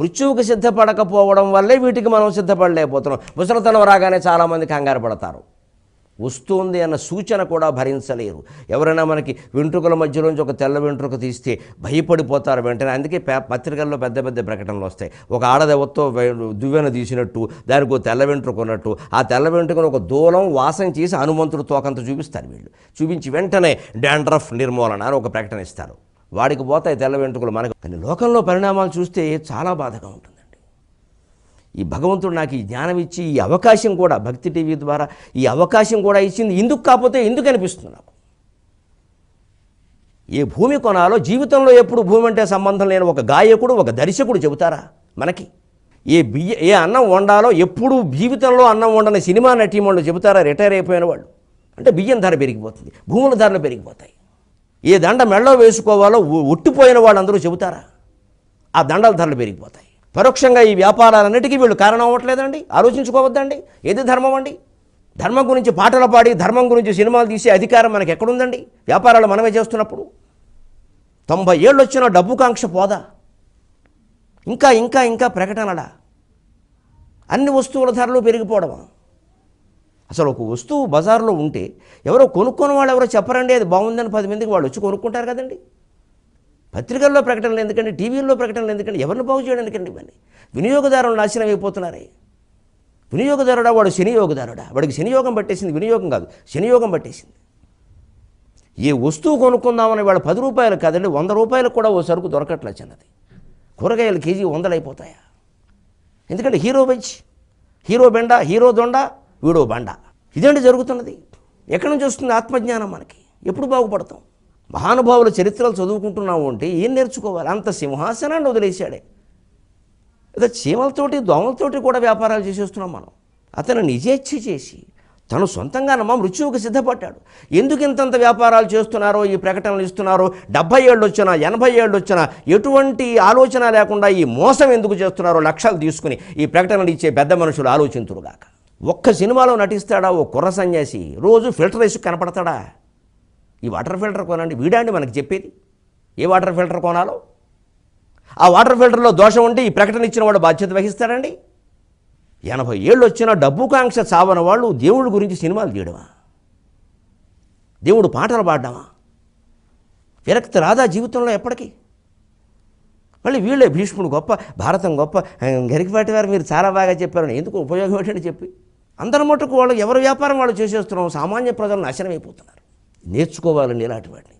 మృత్యువుకి సిద్ధపడకపోవడం వల్లే వీటికి మనం సిద్ధపడలేకపోతున్నాం. ముసలితనం రాగానే చాలామంది కంగారు పడతారు. వస్తుంది అన్న సూచన కూడా భరించలేరు. ఎవరైనా మనకి వెంట్రుకల మధ్యలోంచి ఒక తెల్ల వెంట్రుక తీస్తే భయపడిపోతారు వెంటనే. అందుకే పే- పత్రికల్లో పెద్ద పెద్ద ప్రకటనలు వస్తాయి. ఒక ఆడదెవతో దువ్వెన తీసినట్టు దానికి ఒక తెల్ల వెంట్రుక ఉన్నట్టు ఆ తెల్ల వెంట్రుకను ఒక దూలం వాసన చేసి హనుమంతుడు తోకంత చూపిస్తారు వీళ్ళు. చూపించి వెంటనే డాండ్రఫ్ నిర్మూలన అని ఒక ప్రకటన ఇస్తారు. వాడికి పోతాయి తెల్ల వెంట్రుకలు మనకు. కానీ లోకంలో పరిణామాలు చూస్తే చాలా బాధగా ఉంటుందండి. ఈ భగవంతుడు నాకు ఈ జ్ఞానం ఇచ్చి ఈ అవకాశం కూడా భక్తి టీవీ ద్వారా ఈ అవకాశం కూడా ఇచ్చింది. ఎందుకు కాకపోతే ఎందుకు అనిపిస్తుంది నాకు? ఏ భూమి కొనాలో జీవితంలో ఎప్పుడు భూమి అంటే సంబంధం లేని ఒక గాయకుడు ఒక దర్శకుడు చెబుతారా మనకి? ఏ బియ్య ఏ అన్నం వండాలో ఎప్పుడు జీవితంలో అన్నం వండని సినిమా నటీమణులు చెబుతారా? రిటైర్ అయిపోయిన వాళ్ళు. అంటే బియ్యం ధర పెరిగిపోతుంది భూముల ధరలు పెరిగిపోతాయి. ఏ దండ మెళ్ళో వేసుకోవాలో ఒట్టిపోయిన వాళ్ళందరూ చెబుతారా? ఆ దండల ధరలు పెరిగిపోతాయి. పరోక్షంగా ఈ వ్యాపారాలన్నిటికీ వీళ్ళు కారణం అవ్వట్లేదండి? ఆలోచించుకోవద్దండి? ఏది ధర్మం అండి? ధర్మం గురించి పాటలు పాడి ధర్మం గురించి సినిమాలు తీసే అధికారం మనకి ఎక్కడుందండి వ్యాపారాలు మనమే చేస్తున్నప్పుడు. తొంభై ఏళ్ళు వచ్చిన డబ్బు కాంక్ష పోదా? ఇంకా ఇంకా ఇంకా ప్రకటనలా? అన్ని వస్తువుల ధరలు పెరిగిపోవడమా? అసలు ఒక వస్తువు బజార్లో ఉంటే ఎవరో కొనుక్కొని వాళ్ళు ఎవరో చెప్పరండి అది బాగుందని పది మందికి వాళ్ళు వచ్చి కొనుక్కుంటారు కదండి. పత్రికల్లో ప్రకటనలు ఎందుకండి టీవీల్లో ప్రకటనలు ఎందుకండి ఎవరిని బాగు చేయడానికి ఇవన్నీ? వినియోగదారులు నాశనం అయిపోతున్నారే. వినియోగదారుడా వాడు శనియోగదారుడా? వాడికి శనియోగం పట్టేసింది వినియోగం కాదు శనియోగం పట్టేసింది. ఏ వస్తువు కొనుక్కుందామని వాడు పది రూపాయలు కాదండి వంద రూపాయలకు కూడా ఓ సరుకు దొరకట్లే చిన్నది. కూరగాయలు కేజీ వందలు అయిపోతాయా? ఎందుకంటే హీరో వెజ్ హీరో బెండ హీరో దొండ వీడో బండ. ఇదేంటి జరుగుతున్నది? ఎక్కడి నుంచి వస్తుంది ఆత్మజ్ఞానం మనకి? ఎప్పుడు బాగుపడతాం? మహానుభావుల చరిత్రలు చదువుకుంటున్నావు అంటే ఏం నేర్చుకోవాలి? అంత సింహాసనాన్ని వదిలేశాడే. లేదా చీమలతోటి దోమలతోటి కూడా వ్యాపారాలు చేసేస్తున్నాం మనం. అతను నిజేచ్ఛ చేసి తను సొంతంగానమ్మా మృత్యువుకు సిద్ధపడ్డాడు. ఎందుకు ఇంతంత వ్యాపారాలు చేస్తున్నారో ఈ ప్రకటనలు ఇస్తున్నారో డెబ్బై ఏళ్ళు వచ్చినా ఎనభై ఏళ్ళు వచ్చినా ఎటువంటి ఆలోచన లేకుండా ఈ మోసం ఎందుకు చేస్తున్నారో లక్ష్యాలు తీసుకుని ఈ ప్రకటనలు ఇచ్చే పెద్ద మనుషులు ఆలోచింతురుగాక. ఒక్క సినిమాలో నటిస్తాడా ఓ కుర్ర సన్యాసి? రోజు ఫిల్టర్ వేసి కనపడతాడా? ఈ వాటర్ ఫిల్టర్ కొనండి. వీడండి మనకి చెప్పేది. ఏ వాటర్ ఫిల్టర్ కొనాలో? ఆ వాటర్ ఫిల్టర్లో దోషం ఉంటే ఈ ప్రకటన ఇచ్చిన వాడు బాధ్యత వహిస్తాడండి? ఎనభై ఏళ్ళు వచ్చినా డబ్బు కాంక్ష చావని వాళ్ళు దేవుడి గురించి సినిమాలు తీయడమా? దేవుడు పాటలు పాడడమా? విరక్తి రాదా జీవితంలో ఎప్పటికీ? మళ్ళీ వీళ్ళే భీష్ముడు గొప్ప భారతం గొప్ప గరికపాటి వారు మీరు చాలా బాగా చెప్పారని. ఎందుకు ఉపయోగం ఏంటని చెప్పి? అందరి మటుకు వాళ్ళు ఎవరి వ్యాపారం వాళ్ళు చేసేస్తున్నాం సామాన్య ప్రజలు నాశనం అయిపోతున్నారు నేర్చుకోవాలండి ఇలాంటి వాటిని